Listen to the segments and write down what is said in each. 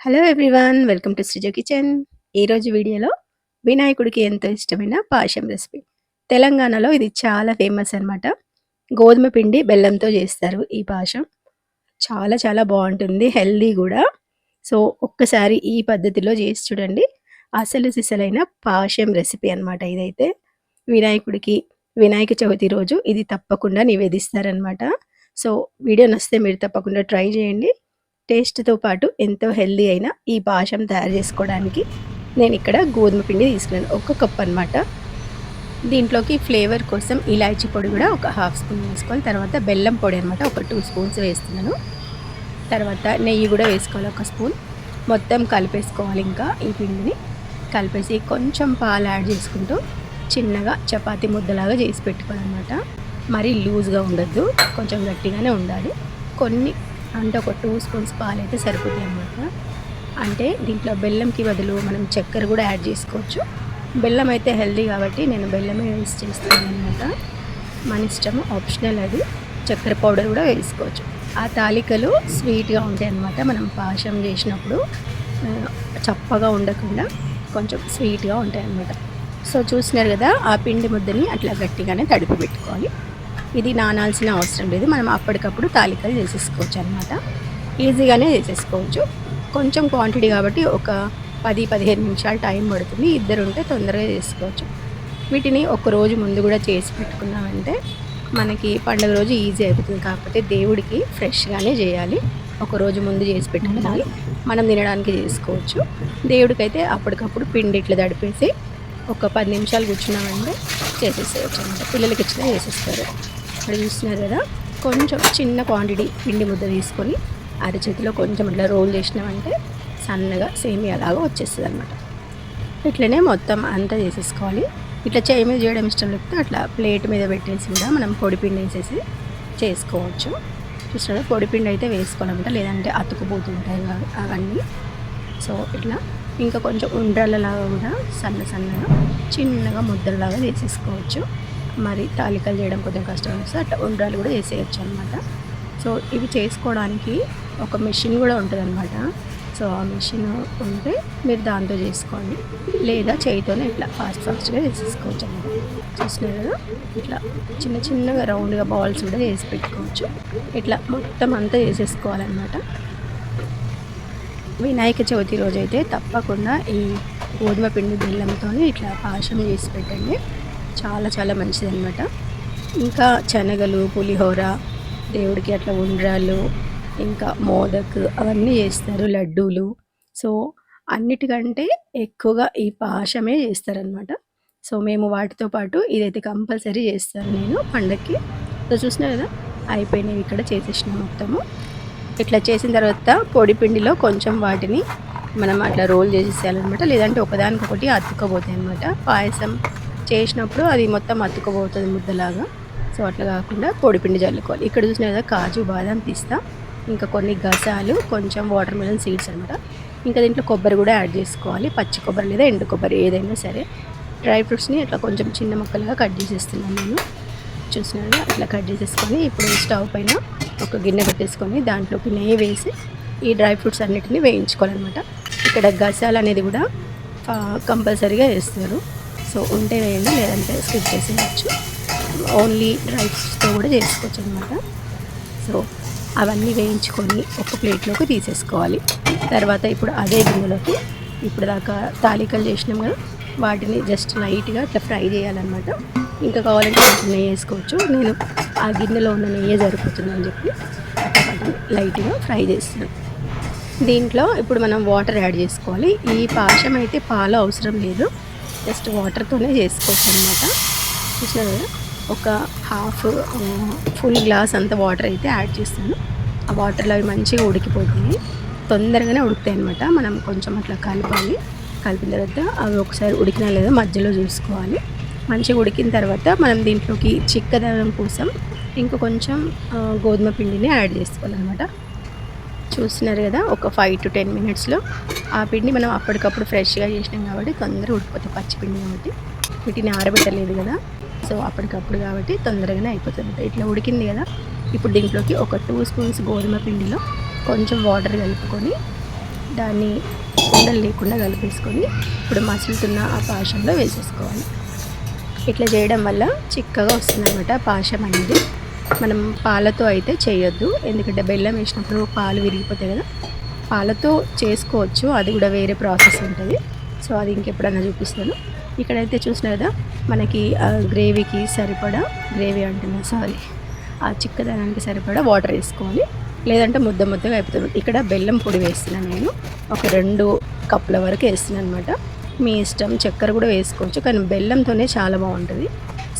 Hello everyone welcome to Sreeja kitchen ఈరోజు వీడియోలో వినాయకుడికి ఎంతో ఇష్టమైన పాశం రెసిపీ తెలంగాణలో ఇది చాలా ఫేమస్ అనమాట గోధుమ పిండి బెల్లంతో చేస్తారు ఈ పాశం చాలా చాలా బాగుంటుంది హెల్దీ కూడా. సో ఒక్కసారి ఈ పద్ధతిలో చేసి చూడండి. అసలు సిసలైన పాశం రెసిపీ అనమాట ఇదైతే. వినాయకుడికి వినాయక చవితి రోజు ఇది తప్పకుండా నివేదిస్తారనమాట సో వీడియో నచ్చితే మీరు తప్పకుండా ట్రై చేయండి. టేస్ట్తో పాటు ఎంతో హెల్దీ అయిన ఈ పాషం తయారు చేసుకోవడానికి నేను ఇక్కడ గోధుమ పిండి తీసుకున్నాను. ఒక కప్ అనమాట దీంట్లోకి ఫ్లేవర్ కోసం ఇలాచీ పొడి కూడా ఒక హాఫ్ స్పూన్ వేసుకోవాలి తర్వాత బెల్లం పొడి అనమాట ఒక టూ స్పూన్స్ వేస్తున్నాను. తర్వాత నెయ్యి కూడా వేసుకోవాలి ఒక స్పూన్. మొత్తం కలిపేసుకోవాలి ఇంకా ఈ పిండిని. కలిపేసి కొంచెం పాలు యాడ్ చేసుకుంటూ చిన్నగా చపాతి ముద్దలాగా చేసి పెట్టుకోవాలన్నమాట. మరీ లూజ్గా ఉండద్దు కొంచెం గట్టిగానే ఉండాలి. కొన్ని అంటే ఒక టూ స్పూన్స్ పాలు అయితే సరిపోతాయి అన్నమాట. అంటే దీంట్లో బెల్లంకి బదులు మనం చక్కెర కూడా యాడ్ చేసుకోవచ్చు. బెల్లం అయితే హెల్దీ కాబట్టి నేను బెల్లమే యూస్ చేస్తాను అనమాట మన ఇష్టం ఆప్షనల్ అది. చక్కెర పౌడర్ కూడా వేసుకోవచ్చు. ఆ తాలికలు స్వీట్గా ఉంటాయి అన్నమాట. మనం పాశం చేసినప్పుడు చప్పగా ఉండకుండా కొంచెం స్వీట్గా ఉంటాయి అన్నమాట. సో చూసినారు కదా ఆ పిండి ముద్దని అట్లా గట్టిగానే తడిపి పెట్టుకోవాలి. ఇది నానాల్సిన అవసరం లేదు. మనం అప్పటికప్పుడు తాలికలు చేసేసుకోవచ్చు అనమాట ఈజీగానే చేసేసుకోవచ్చు. కొంచెం క్వాంటిటీ కాబట్టి ఒక పది పదిహేను నిమిషాలు టైం పడుతుంది. ఇద్దరు ఉంటే తొందరగా చేసుకోవచ్చు. వీటిని ఒక రోజు ముందు కూడా చేసి పెట్టుకున్నామంటే మనకి పండుగ రోజు ఈజీ అయిపోతుంది. కాకపోతే దేవుడికి ఫ్రెష్గానే చేయాలి. ఒక రోజు ముందు చేసి పెట్టుకున్నాలి మనం తినడానికి చేసుకోవచ్చు. దేవుడికైతే అప్పటికప్పుడు పిండి ఇట్లా తడిపేసి ఒక పది నిమిషాలు కూర్చున్నామంటే చేసేసేయచ్చు అనమాట పిల్లలకి ఇచ్చినా చేసేస్తారు. ఇక్కడ చూస్తున్నారు కదా కొంచెం చిన్న క్వాంటిటీ పిండి ముద్ద తీసుకొని అరచేతిలో కొంచెం ఇట్లా రోల్ చేసినామంటే సన్నగా సేమియా లాగా వచ్చేస్తుంది అనమాట ఇట్లనే మొత్తం అంతా చేసేసుకోవాలి. ఇట్లా చేయి మీద చేయడం ఇష్టం లేకపోతే అట్లా ప్లేట్ మీద పెట్టేసి కూడా మనం పొడిపిండి వేసేసి చేసుకోవచ్చు. చూసినా పొడిపిండి అయితే వేసుకోవాలన్నమాట. లేదంటే అతుకుపోతుంటాయి అవన్నీ. సో ఇట్లా ఇంకా కొంచెం ఉండ్రలలాగా కూడా సన్న సన్నగా చిన్నగా ముద్దలలాగా చేసేసుకోవచ్చు. మరి తాలికలు చేయడం కొంచెం కష్టం వస్తే అట్లా ఉండ్రాలు కూడా వేసేయచ్చు అనమాట సో ఇవి చేసుకోవడానికి ఒక మెషిన్ కూడా ఉంటుంది అనమాట సో ఆ మెషిన్ ఉంటే మీరు దాంతో చేసుకోండి. లేదా చేయితోనే ఇట్లా ఫాస్ట్ ఫాస్ట్గా వేసేసుకోవచ్చు అనమాట చూసినారు కదా? ఇట్లా చిన్న చిన్నగా రౌండ్గా బాల్స్ కూడా వేసి పెట్టుకోవచ్చు. ఇట్లా మొత్తం అంతా వేసేసుకోవాలన్నమాట. వినాయక చవితి రోజైతే తప్పకుండా ఈ గోధుమ పిండి బెల్లంతో ఇట్లా పాశం చేసి పెట్టండి. చాలా చాలా మంచిది అనమాట ఇంకా శనగలు పులిహోర దేవుడికి అట్లా ఉండ్రాలు ఇంకా మోదక్ అవన్నీ చేస్తారు లడ్డూలు. సో అన్నిటికంటే ఎక్కువగా ఈ పాశమే చేస్తారనమాట సో మేము వాటితో పాటు ఇదైతే కంపల్సరీ చేస్తాను నేను పండక్కి. సో చూసినా కదా అయిపోయినవి ఇక్కడ చేసేసిన మొత్తము. ఇట్లా చేసిన తర్వాత పొడి పిండిలో కొంచెం వాటిని మనం అట్లా రోల్ చేసేసేయాలన్నమాట. లేదంటే ఒకదానికొకటి అతుక్కపోతాయి అనమాట పాయసం చేసినప్పుడు అది మొత్తం అతుక్కుపోతుంది ముద్దలాగా. సో అట్లా కాకుండా పొడిపిండి చల్లుకోవాలి ఇక్కడ చూసిన కదా కాజు బాదం పిస్తా ఇంకా కొన్ని గసాలు కొంచెం వాటర్ మిలన్ సీడ్స్ అనమాట ఇంకా దీంట్లో కొబ్బరి కూడా యాడ్ చేసుకోవాలి. పచ్చి కొబ్బరి లేదా ఎండు కొబ్బరి ఏదైనా సరే. డ్రై ఫ్రూట్స్ని ఇట్లా కొంచెం చిన్న ముక్కలుగా కట్ చేసేస్తున్నాను నేను. చూసినాడు అట్లా కట్ చేసేసుకొని ఇప్పుడు స్టవ్ పైన ఒక గిన్నె పెట్టేసుకొని దాంట్లోకి నెయ్యి వేసి ఈ డ్రై ఫ్రూట్స్ అన్నిటిని వేయించుకోవాలన్నమాట. ఇక్కడ గసాలు అనేది కూడా కంపల్సరీగా వేస్తారు. సో ఉంటే వేయండి లేదంటే స్కిప్ చేసేయచ్చు. ఓన్లీ డ్రై ఫ్రూట్స్తో కూడా చేసుకోవచ్చు అనమాట సో అవన్నీ వేయించుకొని ఒక ప్లేట్లోకి తీసేసుకోవాలి. తర్వాత ఇప్పుడు అదే గిన్నెలోకి ఇప్పుడు దాకా తాలికలు చేసినాం కదా వాటిని జస్ట్ లైట్గా ఇట్లా ఫ్రై చేయాలన్నమాట. ఇంకా కావాలంటే నెయ్యి వేసుకోవచ్చు. నేను ఆ గిన్నెలో ఉన్న నెయ్యే సరిపోతుందని చెప్పి లైట్గా ఫ్రై చేస్తున్నాను. దీంట్లో ఇప్పుడు మనం వాటర్ యాడ్ చేసుకోవాలి. ఈ పాశం అయితే పాలు అవసరం లేదు. జస్ట్ వాటర్తోనే చేసుకోవచ్చు అనమాట చూసిన కదా ఒక హాఫ్ ఫుల్ గ్లాస్ అంత వాటర్ అయితే యాడ్ చేస్తాను. ఆ వాటర్లో అవి మంచిగా ఉడికిపోతాయి తొందరగానే ఉడుకుతాయి అనమాట మనం కొంచెం అట్లా కలపాలి. కలిపిన తర్వాత అవి ఒకసారి ఉడికినా లేదా మధ్యలో చూసుకోవాలి. మంచిగా ఉడికిన తర్వాత మనం దీంట్లోకి చిక్కదనం కోసం ఇంకా కొంచెం గోధుమ పిండిని యాడ్ చేసుకోవాలన్నమాట. చూస్తున్నారు కదా ఒక ఫైవ్ టు టెన్ మినిట్స్లో ఆ పిండి మనం అప్పటికప్పుడు ఫ్రెష్గా చేసినాం కాబట్టి తొందరగా ఉడికిపోతుంది పచ్చిపిండి కాబట్టి. వీటిని ఆరబెట్టలేదు కదా. సో అప్పటికప్పుడు కాబట్టి తొందరగానే అయిపోతుంది. ఇట్లా ఉడికింది కదా ఇప్పుడు దీంట్లోకి ఒక టూ స్పూన్స్ గోధుమ పిండిలో కొంచెం వాటర్ కలుపుకొని దాన్ని ఉండలు లేకుండా కలిపేసుకొని ఇప్పుడు మసులుతున్న ఆ పాషంలో వేసేసుకోవాలి. ఇట్లా చేయడం వల్ల చిక్కగా వస్తుందన్నమాట పాషం అనేది. మనం పాలతో అయితే చేయొద్దు. ఎందుకంటే బెల్లం వేసినప్పుడు పాలు విరిగిపోతాయి కదా. పాలతో చేసుకోవచ్చు. అది కూడా వేరే ప్రాసెస్ ఉంటుంది. సో అది ఇంకెప్పుడన్నా చూపిస్తాను. ఇక్కడైతే చూసిన కదా మనకి గ్రేవీకి సరిపడా గ్రేవీ అంటున్నా సారీ. ఆ చిక్కదనానికి సరిపడా వాటర్ వేసుకోవాలి. లేదంటే ముద్ద ముద్దగా అయిపోతుంది. ఇక్కడ బెల్లం పొడి వేస్తున్నాను నేను. ఒక రెండు కప్పుల వరకు వేస్తున్నాను అనమాట మీ ఇష్టం చక్కెర కూడా వేసుకోవచ్చు. కానీ బెల్లంతోనే చాలా బాగుంటుంది.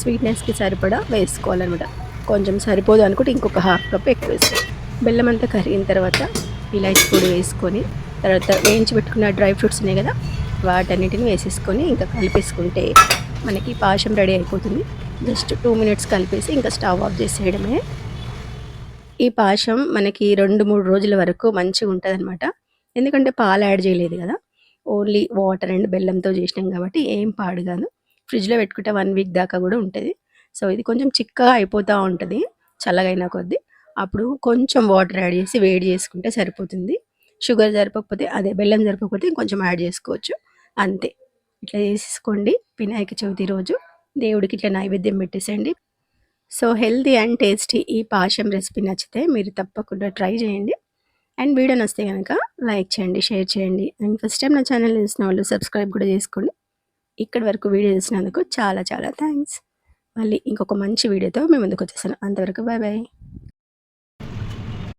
స్వీట్నెస్కి సరిపడా వేసుకోవాలన్నమాట. కొంచెం సరిపోదు అనుకుంటే ఇంకొక హాఫ్ కప్ ఎక్కువ వేసుకోవాలి బెల్లం అంతా కరిగిన తర్వాత ఇలాచి పొడి వేసుకొని తర్వాత వేయించి పెట్టుకున్న డ్రై ఫ్రూట్స్ ఉన్నాయి కదా వాటన్నిటిని వేసేసుకొని ఇంకా కలిపేసుకుంటే మనకి పాశం రెడీ అయిపోతుంది. జస్ట్ టూ మినిట్స్ కలిపేసి ఇంకా స్టవ్ ఆఫ్ చేసేయడమే. ఈ పాశం మనకి రెండు మూడు రోజుల వరకు మంచిగా ఉంటుంది అనమాట ఎందుకంటే పాలు యాడ్ చేయలేదు కదా ఓన్లీ వాటర్ అండ్ బెల్లంతో చేసినాం కాబట్టి ఏం పాడు కాదు. ఫ్రిడ్జ్లో పెట్టుకుంటే వన్ వీక్ దాకా కూడా ఉంటుంది. సో ఇది కొంచెం చిక్కగా అయిపోతూ ఉంటుంది చల్లగైన కొద్దీ. అప్పుడు కొంచెం వాటర్ యాడ్ చేసి వేడి చేసుకుంటే సరిపోతుంది. షుగర్ సరిపోకపోతే అదే బెల్లం సరిపోకపోతే కొంచెం యాడ్ చేసుకోవచ్చు. అంతే. ఇట్లా చేసుకోండి. వినాయక చవితి రోజు దేవుడికి ఇట్లా నైవేద్యం పెట్టేసేయండి. సో హెల్తీ అండ్ టేస్టీ ఈ పాశం రెసిపీ నచ్చితే మీరు తప్పకుండా ట్రై చేయండి. అండ్ వీడియో నచ్చితే కనుక లైక్ చేయండి షేర్ చేయండి. అండ్ ఫస్ట్ టైం నా ఛానల్ చూసిన వాళ్ళు సబ్స్క్రైబ్ కూడా చేసుకోండి. ఇక్కడి వరకు వీడియో చూసినందుకు చాలా చాలా థ్యాంక్స్. మళ్ళీ ఇంకొక మంచి వీడియోతో మేము ముందుకు వచ్చేసాను. అంతవరకు బాయ్ బాయ్